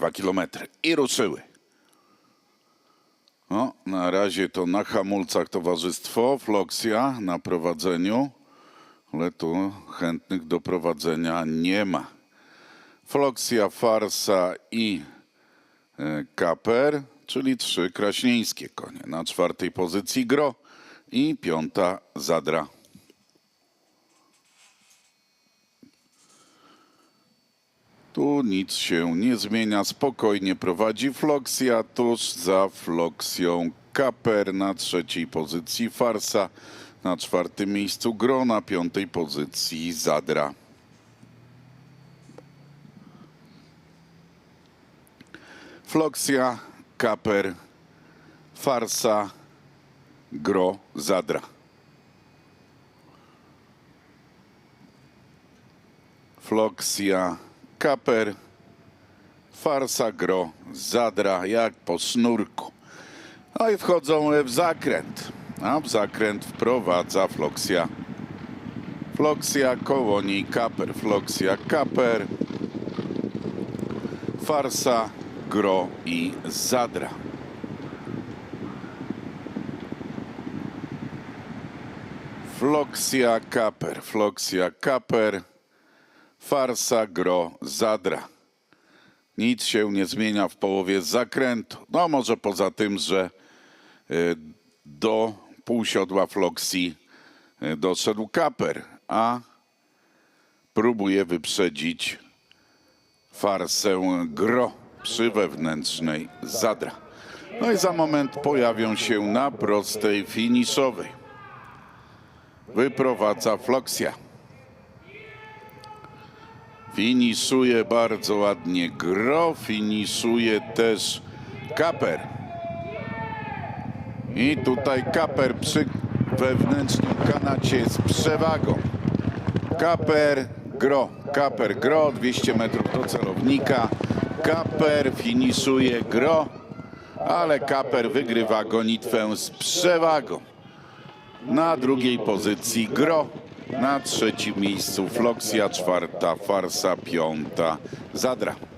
dwa kilometry i ruszyły. No, na razie to na hamulcach towarzystwo, Floxia na prowadzeniu, ale tu chętnych do prowadzenia nie ma. Floxia, Farsa i e, Kaper, czyli trzy kraśnieńskie konie. Na czwartej pozycji Gro i piąta Zadra. Tu nic się nie zmienia, spokojnie prowadzi Floxia, tuż za Floxią Kaper, na trzeciej pozycji Farsa, na czwartym miejscu Gro, na piątej pozycji Zadra. Floxia, Kaper, Farsa, Gro, Zadra. Floxia, Kaper, Farsa, Gro, Zadra, jak po sznurku. No i wchodzą w zakręt. A w zakręt wprowadza Floxia. Floxia, koło niej Kaper, Floxia, Kaper, Farsa, Gro i Zadra. Floxia, Kaper, Floxia, Kaper, Farsa, Gro, Zadra. Nic się nie zmienia w połowie zakrętu. No może poza tym, że y, do półsiodła Floxi y, doszedł Kaper, a próbuje wyprzedzić farsę Gro przy wewnętrznej Zadra. No i za moment pojawią się na prostej finiszowej. Wyprowadza Floxia. Finiszuje bardzo ładnie Gro, finiszuje też Kaper. I tutaj Kaper przy wewnętrznym kanacie z przewagą. Kaper, Gro, Kaper, Gro, 200 metrów do celownika. Kaper finiszuje Gro, ale Kaper wygrywa gonitwę z przewagą. Na drugiej pozycji Gro, na trzecim miejscu Floxia, czwarta Farsa, piąta Zadra.